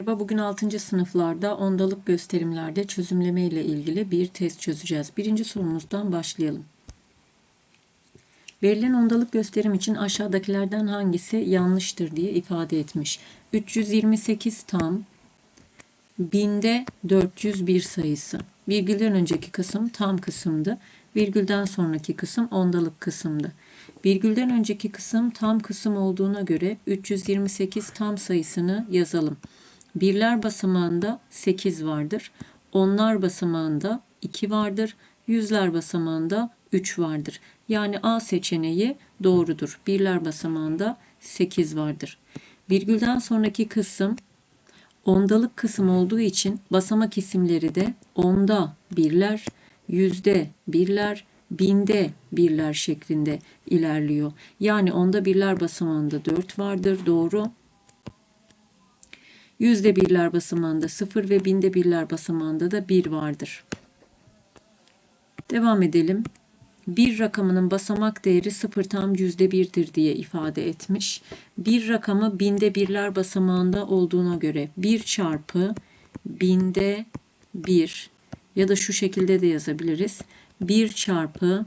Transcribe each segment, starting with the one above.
Merhaba, bugün 6. sınıflarda ondalık gösterimlerde çözümleme ile ilgili bir test çözeceğiz. Birinci sorumuzdan başlayalım. Verilen ondalık gösterim için aşağıdakilerden hangisi yanlıştır diye ifade etmiş. 328 tam, binde 401 sayısı. Virgülden önceki kısım tam kısımdı. Virgülden sonraki kısım ondalık kısımdı. Virgülden önceki kısım tam kısım olduğuna göre 328 tam sayısını yazalım. Birler basamağında 8 vardır. Onlar basamağında 2 vardır. Yüzler basamağında 3 vardır. Yani A seçeneği doğrudur. Birler basamağında 8 vardır. Virgülden sonraki kısım ondalık kısım olduğu için basamak isimleri de onda birler, yüzde birler, binde birler şeklinde ilerliyor. Yani onda birler basamağında 4 vardır. Doğru. Yüzde birler basamağında 0 ve binde birler basamağında da 1 vardır. Devam edelim. Bir rakamının basamak değeri 0 tam yüzde birdir diye ifade etmiş. Bir rakamı binde birler basamağında olduğuna göre 1 çarpı binde 1 ya da şu şekilde de yazabiliriz. 1 çarpı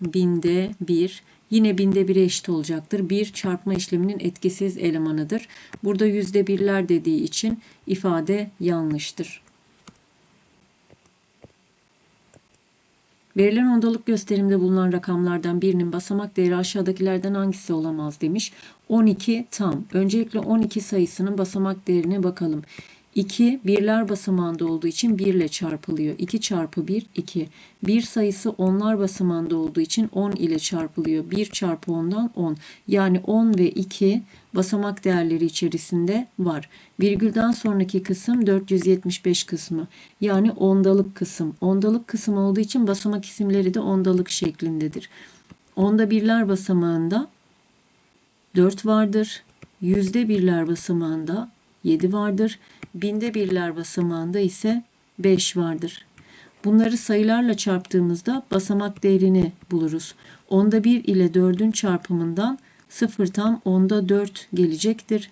binde 1 yine binde 1'e eşit olacaktır. 1 çarpma işleminin etkisiz elemanıdır. Burada yüzde birler dediği için ifade yanlıştır. Verilen ondalık gösterimde bulunan rakamlardan birinin basamak değeri aşağıdakilerden hangisi olamaz demiş. 12 tam. Öncelikle 12 sayısının basamak değerine bakalım. 2 birler basamağında olduğu için 1 ile çarpılıyor. 2 çarpı 1 2. 1 sayısı onlar basamağında olduğu için 10 ile çarpılıyor. 1 çarpı 10'dan 10. Yani 10 ve 2 basamak değerleri içerisinde var. Virgülden sonraki kısım 475 kısmı. Yani ondalık kısım. Ondalık kısım olduğu için basamak isimleri de ondalık şeklindedir. Onda birler basamağında 4 vardır. Yüzde birler basamağında 7 vardır. Binde birler basamağında ise 5 vardır. Bunları sayılarla çarptığımızda basamak değerini buluruz. Onda 1 ile 4'ün çarpımından 0 tam onda 4 gelecektir.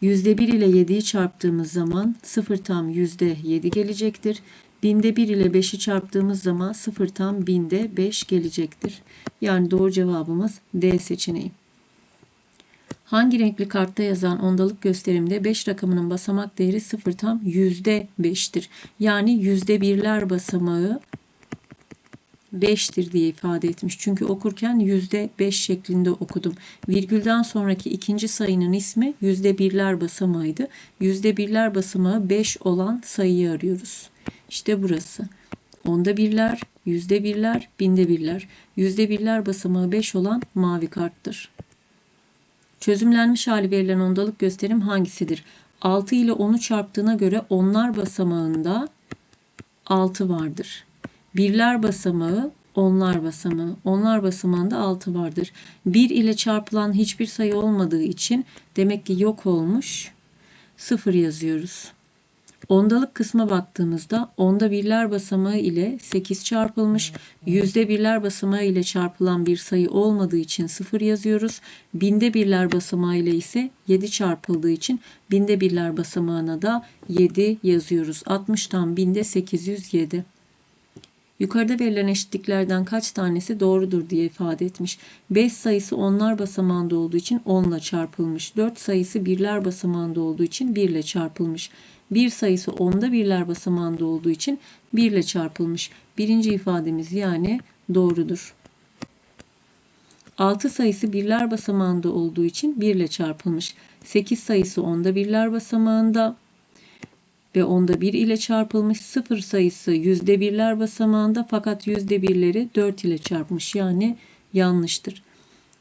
Yüzde 1 ile 7'yi çarptığımız zaman 0 tam yüzde 7 gelecektir. Binde 1 ile 5'i çarptığımız zaman 0 tam binde 5 gelecektir. Yani doğru cevabımız D seçeneği. Hangi renkli kartta yazan ondalık gösterimde 5 rakamının basamak değeri 0 tam %5'tir. Yani %1'ler basamağı 5'tir diye ifade etmiş. Çünkü okurken %5 şeklinde okudum. Virgülden sonraki ikinci sayının ismi %1'ler basamağıydı. %1'ler basamağı 5 olan sayıyı arıyoruz. İşte burası. Onda birler, yüzde birler, binde birler. Yüzde birler basamağı 5 olan mavi karttır. Çözümlenmiş hali verilen ondalık gösterim hangisidir? 6 ile 10'u çarptığına göre onlar basamağında 6 vardır. Birler basamağı onlar basamağı. Onlar basamağında 6 vardır. 1 ile çarpılan hiçbir sayı olmadığı için demek ki yok olmuş. 0 yazıyoruz. Ondalık kısma baktığımızda onda birler basamağı ile 8 çarpılmış, yüzde birler basamağı ile çarpılan bir sayı olmadığı için 0 yazıyoruz. Binde birler basamağı ile ise 7 çarpıldığı için binde birler basamağına da 7 yazıyoruz. 60'tan binde 807. Yukarıda verilen eşitliklerden kaç tanesi doğrudur diye ifade etmiş. 5 sayısı onlar basamağında olduğu için 10 ile çarpılmış. 4 sayısı birler basamağında olduğu için 1 ile çarpılmış. 1 sayısı onda birler basamağında olduğu için 1 ile çarpılmış. Birinci ifademiz yani doğrudur. 6 sayısı birler basamağında olduğu için 1 ile çarpılmış. 8 sayısı onda birler basamağında ve onda 1 ile çarpılmış. 0 sayısı yüzde birler basamağında fakat yüzde birleri 4 ile çarpmış. Yani yanlıştır.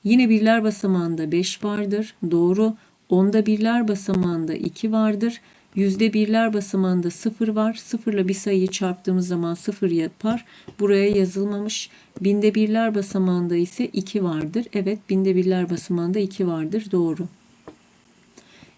Yine birler basamağında 5 vardır. Doğru. Onda birler basamağında 2 vardır. Yüzde birler basamağında 0 var. 0 ile bir sayıyı çarptığımız zaman 0 yapar. Buraya yazılmamış. Binde birler basamağında ise 2 vardır. Evet binde birler basamağında 2 vardır. Doğru.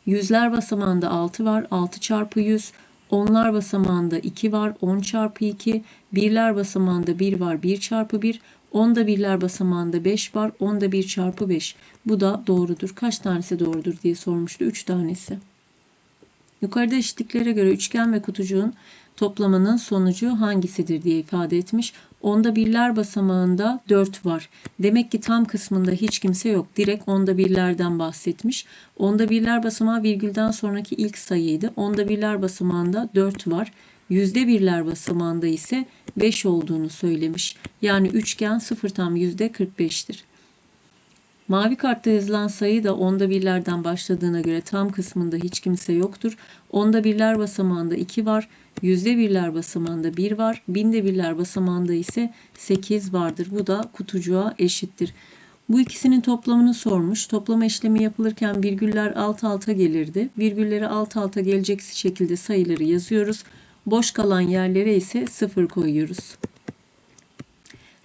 Yüzler basamağında 6 var. 6 çarpı 100. Onlar basamağında 2 var. 10 çarpı 2. Birler basamağında 1 var. 1 çarpı 1. Onda birler basamağında 5 var. Onda 1 çarpı 5. Bu da doğrudur. Kaç tanesi doğrudur diye sormuştu. 3 tanesi. Yukarıda eşitliklere göre üçgen ve kutucuğun toplamının sonucu hangisidir diye ifade etmiş. Onda birler basamağında 4 var. Demek ki tam kısmında hiç kimse yok. Direkt onda birlerden bahsetmiş. Onda birler basamağı virgülden sonraki ilk sayıydı. Onda birler basamağında 4 var. Yüzde birler basamağında ise 5 olduğunu söylemiş. Yani üçgen 0 tam yüzde 45'tir. Mavi kartta yazılan sayı da onda birlerden başladığına göre tam kısmında hiç kimse yoktur. Onda birler basamağında 2 var. Yüzde birler basamağında 1 var. Binde birler basamağında ise 8 vardır. Bu da kutucuğa eşittir. Bu ikisinin toplamını sormuş. Toplama işlemi yapılırken virgüller alt alta gelirdi. Virgülleri alt alta gelecek şekilde sayıları yazıyoruz. Boş kalan yerlere ise 0 koyuyoruz.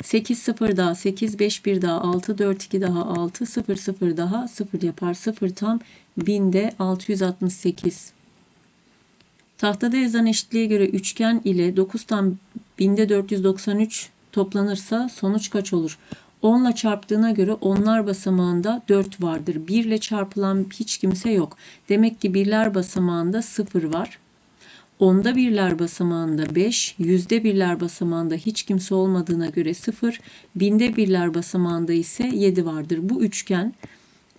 8 0 daha 8 5 1 daha 6 4 2 daha 6 0 0 daha 0 yapar. 0 tam 1000'de 668. Tahtada yazan eşitliğe göre üçgen ile 9 tam 1000'de 493 toplanırsa sonuç kaç olur? 10 ile çarptığına göre onlar basamağında 4 vardır. 1 ile çarpılan hiç kimse yok. Demek ki birler basamağında 0 var. Onda birler basamağında 5, yüzde birler basamağında hiç kimse olmadığına göre 0, binde birler basamağında ise 7 vardır. Bu üçgen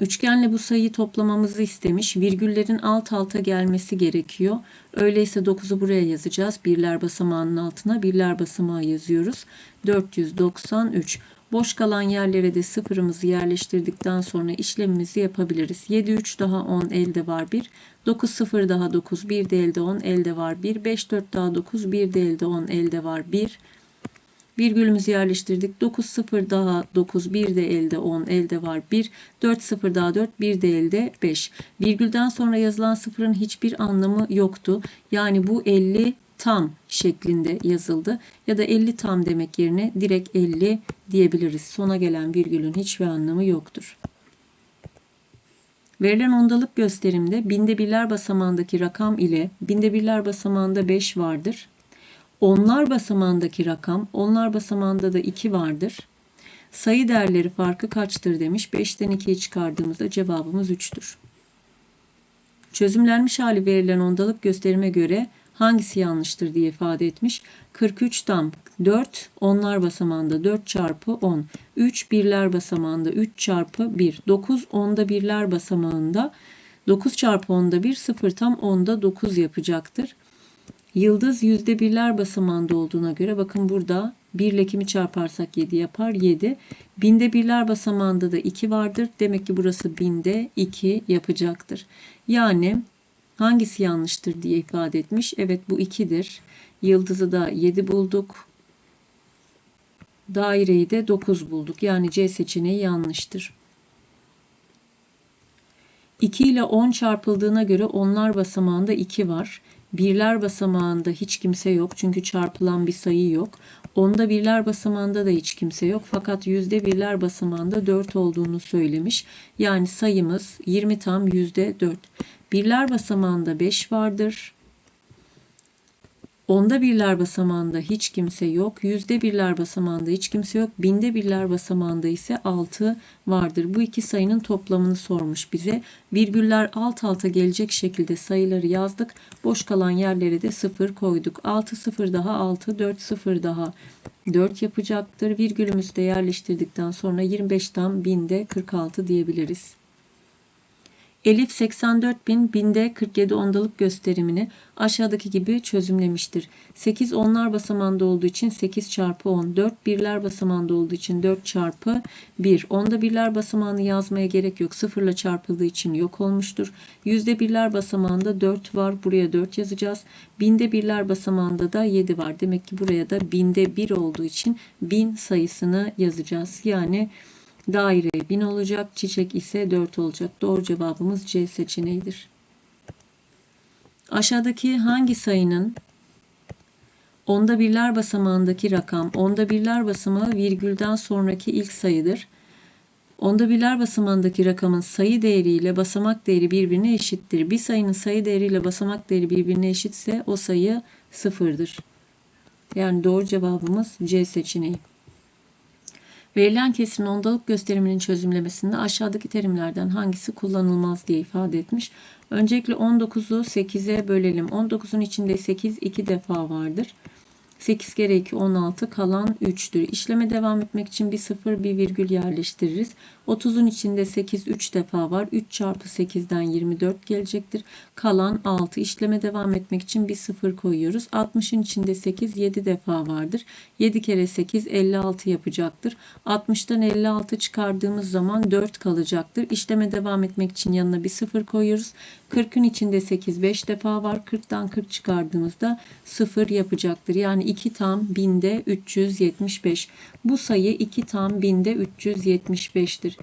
Üçgenle bu sayıyı toplamamızı istemiş. Virgüllerin alt alta gelmesi gerekiyor. Öyleyse 9'u buraya yazacağız. Birler basamağının altına birler basamağı yazıyoruz. 493. Boş kalan yerlere de sıfırımızı yerleştirdikten sonra işlemimizi yapabiliriz. 7 3 daha 10 elde var 1. 9 0 daha 9 1 de elde 10 elde var 1. 5 4 daha 9 1 de elde 10 elde var 1. Virgülümüzü yerleştirdik. 9 0 daha 9 1 de elde 10 elde var 1. 4 0 daha 4 1 de elde 5. Virgülden sonra yazılan sıfırın hiçbir anlamı yoktu. Yani bu 50 tam şeklinde yazıldı. Ya da 50 tam demek yerine direkt 50 diyebiliriz. Sona gelen virgülün hiçbir anlamı yoktur. Verilen ondalık gösterimde binde birler basamağındaki rakam ile binde birler basamağında 5 vardır. Onlar basamağındaki rakam, onlar basamağında da 2 vardır. Sayı değerleri farkı kaçtır demiş. 5'ten 2'yi çıkardığımızda cevabımız 3'tür. Çözümlenmiş hali verilen ondalık gösterime göre hangisi yanlıştır diye ifade etmiş. 43 tam 4 onlar basamağında 4 çarpı 10. 3 birler basamağında 3 çarpı 1. 9 onda birler basamağında 9 çarpı 10'da 1 0 tam 10'da 9 yapacaktır. Yıldız yüzde birler basamağında olduğuna göre bakın burada 1 ile çarparsak 7 yapar 7. Binde birler basamağında da 2 vardır. Demek ki burası binde 2 yapacaktır. Yani hangisi yanlıştır diye ifade etmiş. Evet bu 2'dir. Yıldızı da 7 bulduk. Daireyi de 9 bulduk. Yani C seçeneği yanlıştır. 2 ile 10 çarpıldığına göre onlar basamağında 2 var. Birler basamağında hiç kimse yok çünkü çarpılan bir sayı yok. Onda birler basamağında da hiç kimse yok fakat yüzde birler basamağında 4 olduğunu söylemiş. Yani sayımız 20 tam yüzde 4. Birler basamağında 5 vardır. Onda birler basamağında hiç kimse yok. Yüzde birler basamağında hiç kimse yok. Binde birler basamağında ise 6 vardır. Bu iki sayının toplamını sormuş bize. Virgüller alt alta gelecek şekilde sayıları yazdık. Boş kalan yerlere de 0 koyduk. 6 0 daha 6, 4 0 daha 4 yapacaktır. Virgülümüzü de yerleştirdikten sonra 25'ten binde 46 diyebiliriz. Elif 84 bin binde 47 ondalık gösterimini aşağıdaki gibi çözümlemiştir. 8 onlar basamağında olduğu için 8 çarpı 10. 4 birler basamağında olduğu için 4 çarpı 1. Onda birler basamağını yazmaya gerek yok. Sıfırla çarpıldığı için yok olmuştur. Yüzde birler basamağında 4 var. Buraya 4 yazacağız. Binde birler basamağında da 7 var. Demek ki buraya da binde 1 olduğu için 1000 sayısını yazacağız. Yani Daire 1000 olacak. Çiçek ise 4 olacak. Doğru cevabımız C seçeneğidir. Aşağıdaki hangi sayının onda birler basamağındaki rakam onda birler basamağı virgülden sonraki ilk sayıdır. Onda birler basamağındaki rakamın sayı değeriyle basamak değeri birbirine eşittir. Bir sayının sayı değeriyle basamak değeri birbirine eşitse o sayı sıfırdır. Yani doğru cevabımız C seçeneği. Verilen kesirin ondalık gösteriminin çözümlemesinde aşağıdaki terimlerden hangisi kullanılmaz diye ifade etmiş. Öncelikle 19'u 8'e bölelim. 19'un içinde 8 iki defa vardır. 8 kere 2 16 kalan 3'tür. İşleme devam etmek için bir sıfır bir virgül yerleştiririz. 30'un içinde 8 3 defa var. 3 çarpı 8'den 24 gelecektir. Kalan 6. İşleme devam etmek için bir sıfır koyuyoruz. 60'ın içinde 8 7 defa vardır. 7 kere 8 56 yapacaktır. 60'tan 56 çıkardığımız zaman 4 kalacaktır. İşleme devam etmek için yanına bir sıfır koyuyoruz. 40'ın içinde 8 5 defa var. 40'tan 40 çıkardığımızda 0 yapacaktır. Yani 2 tam binde 375. Bu sayı 2 tam binde 375'tir.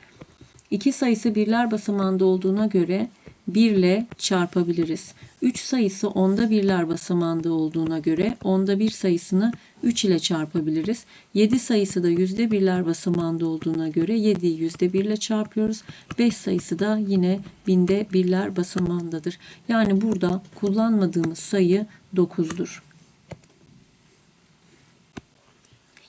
İki sayısı birler basamağında olduğuna göre 1 ile çarpabiliriz. 3 sayısı onda birler basamağında olduğuna göre onda bir sayısını 3 ile çarpabiliriz. 7 sayısı da yüzde birler basamağında olduğuna göre 7'yi yüzde 1 ile çarpıyoruz. 5 sayısı da yine binde birler basamağındadır. Yani burada kullanmadığımız sayı 9'dur.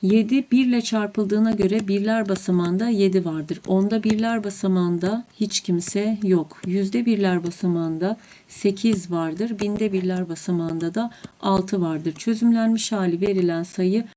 7 1 ile çarpıldığına göre birler basamağında 7 vardır. Onda birler basamağında hiç kimse yok. Yüzde birler basamağında 8 vardır. Binde birler basamağında da 6 vardır. Çözümlenmiş hali verilen sayı